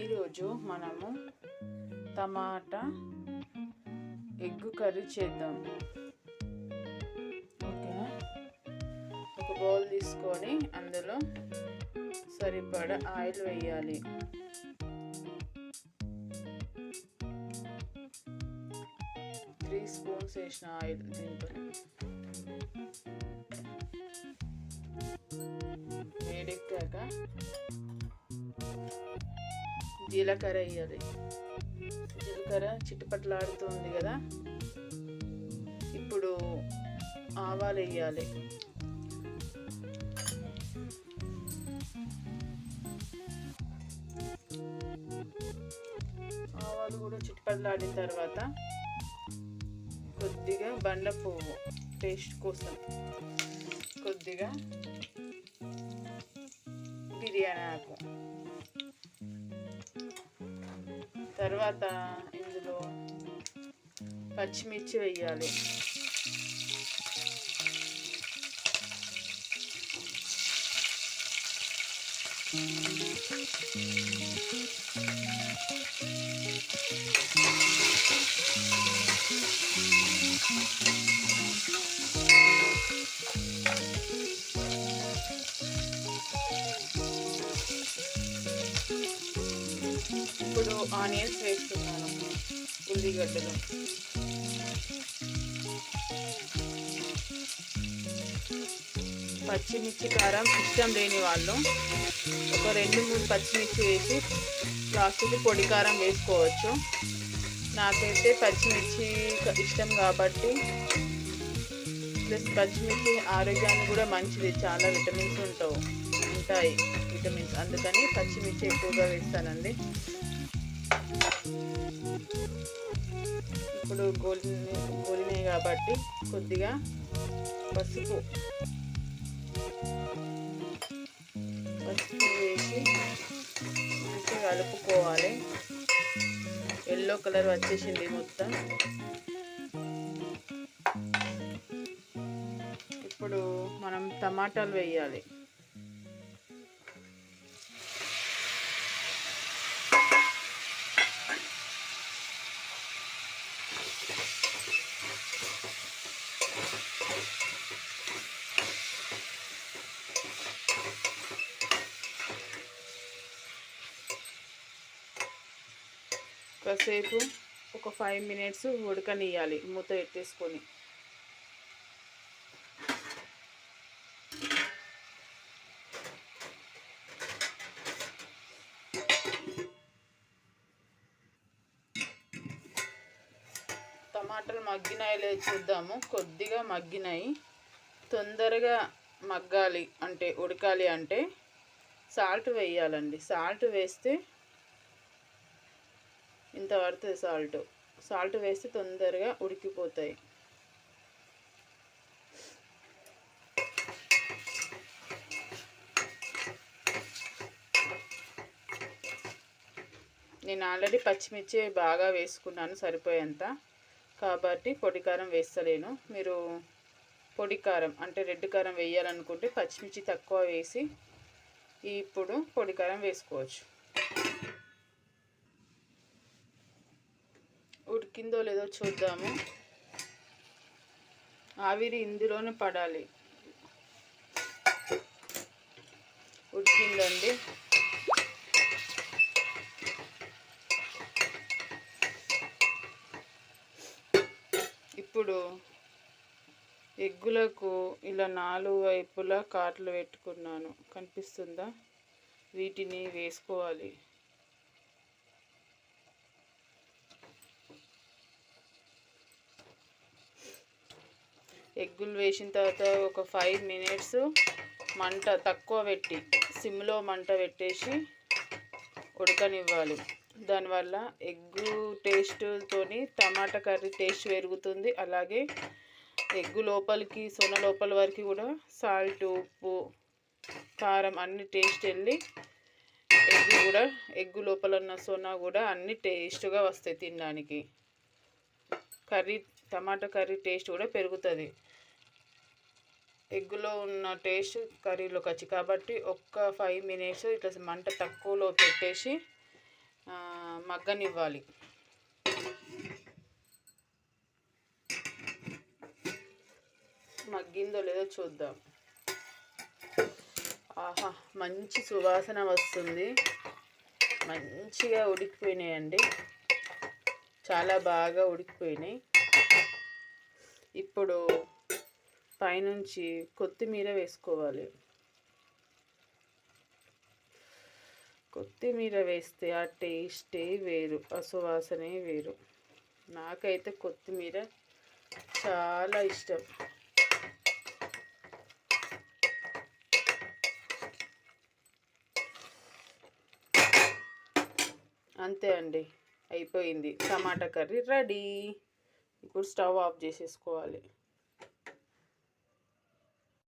ఈరోజు మనము tomato egg curry చేద్దాం. ఓకేనా? ఒక బౌల్ తీసుకొని అందులో సరిపడా ఆయిల్ వేయాలి. త్రీ స్పూన్స్ వేసిన ఆయిల్ దీంట్లో వేడెక్కాక జీలకర్ర వేయాలి జీలకర్ర చిట్టుపట్లాడుతుంది కదా. ఇప్పుడు ఆవాలు వేయాలి. ఆవాలు కూడా చిట్టుపట్లాడిన తర్వాత కొద్దిగా బండ పువ్వు టేస్ట్ కోసం కొద్దిగా బిర్యానీ ఆకు. తర్వాత ఇందులో పచ్చిమిర్చి వేయాలి. ఇప్పుడు ఆనియన్స్ వేస్తున్నాను ఉల్లిగడ్డలు. పచ్చిమిర్చి కారం ఇష్టం లేని వాళ్ళు ఒక రెండు మూడు పచ్చిమిర్చి వేసి లాస్ట్కి పొడి కారం వేసుకోవచ్చు. నాకైతే పచ్చిమిర్చి ఇష్టం కాబట్టి ప్లస్ పచ్చిమిర్చి ఆరోగ్యానికి కూడా మంచిది. చాలా విటమిన్స్ ఉంటావు ఉంటాయి విటమిన్స్. అందుకని పచ్చిమిర్చి ఎక్కువగా వేస్తానండి. ఇప్పుడు గోలి గోలినాయి కాబట్టి కొద్దిగా పసుపు. పసుపు వేసి మంచిగా కలుపుకోవాలి. ఎల్లో కలర్ వచ్చేసింది మొత్తం. ఇప్పుడు మనం టమాటాలు వేయాలి. కాసేపు ఒక ఫైవ్ మినిట్స్ ఉడకనియాలి మూత ఎత్తేసుకొని టమాటాలు మగ్గినాయి లేదు చూద్దాము. కొద్దిగా మగ్గినాయి. తొందరగా మగ్గాలి అంటే ఉడకాలి అంటే సాల్ట్ వేయాలండి. సాల్ట్ వేస్తే ఇంత పడుతుంది సాల్ట్. సాల్ట్ వేస్తే తొందరగా ఉడికిపోతాయి. నేను ఆల్రెడీ పచ్చిమిర్చి బాగా వేసుకున్నాను సరిపోయేంత. కాబట్టి పొడి కారం వేస్తలేను. మీరు పొడి కారం అంటే రెడ్ కారం వేయాలనుకుంటే పచ్చిమిర్చి తక్కువ వేసి ఇప్పుడు పొడి కారం వేసుకోవచ్చు. ఉడికిందో లేదో చూద్దాము. ఆవిరి ఇందులోనే పడాలి. ఉడికిందండి. ఇప్పుడు ఎగ్గులకు ఇలా నాలుగు వైపులా కాట్లు పెట్టుకున్నాను. కనిపిస్తుందా? వీటిని వేసుకోవాలి. ఎగ్గులు వేసిన తర్వాత ఒక ఫైవ్ మినిట్స్ మంట తక్కువ పెట్టి సిమ్లో మంట పెట్టేసి ఉడకనివ్వాలి. దానివల్ల ఎగ్గు టేస్ట్తోని టమాటా కర్రీ టేస్ట్ పెరుగుతుంది. అలాగే ఎగ్గు లోపలికి సొన లోపల వరకు కూడా సాల్ట్ ఉప్పు కారం అన్ని టేస్ట్ వెళ్ళి ఎగ్గు కూడా ఎగ్గు లోపల ఉన్న సొన కూడా అన్ని టేస్ట్గా వస్తాయి తినడానికి. కర్రీ టమాటా కర్రీ టేస్ట్ కూడా పెరుగుతుంది. ఎగ్గులో ఉన్న టేస్ట్ కర్రీలోకి వచ్చి కాబట్టి ఒక్క ఫైవ్ మినిట్స్ ఇట్లా మంట తక్కువలో పెట్టేసి మగ్గనివ్వాలి. మగ్గిందో లేదో చూద్దాం. ఆహా మంచి సువాసన వస్తుంది. మంచిగా ఉడికిపోయినాయండి. చాలా బాగా ఉడికిపోయినాయి. ఇప్పుడు పైనుంచి కొత్తిమీర వేసుకోవాలి. కొత్తిమీర వేస్తే ఆ టేస్టే వేరు ఆ సువాసనే వేరు. నాకైతే కొత్తిమీర చాలా ఇష్టం. అంతే అండి అయిపోయింది. Tomato curry ready. ఇప్పుడు స్టవ్ ఆఫ్ చేసేసుకోవాలి.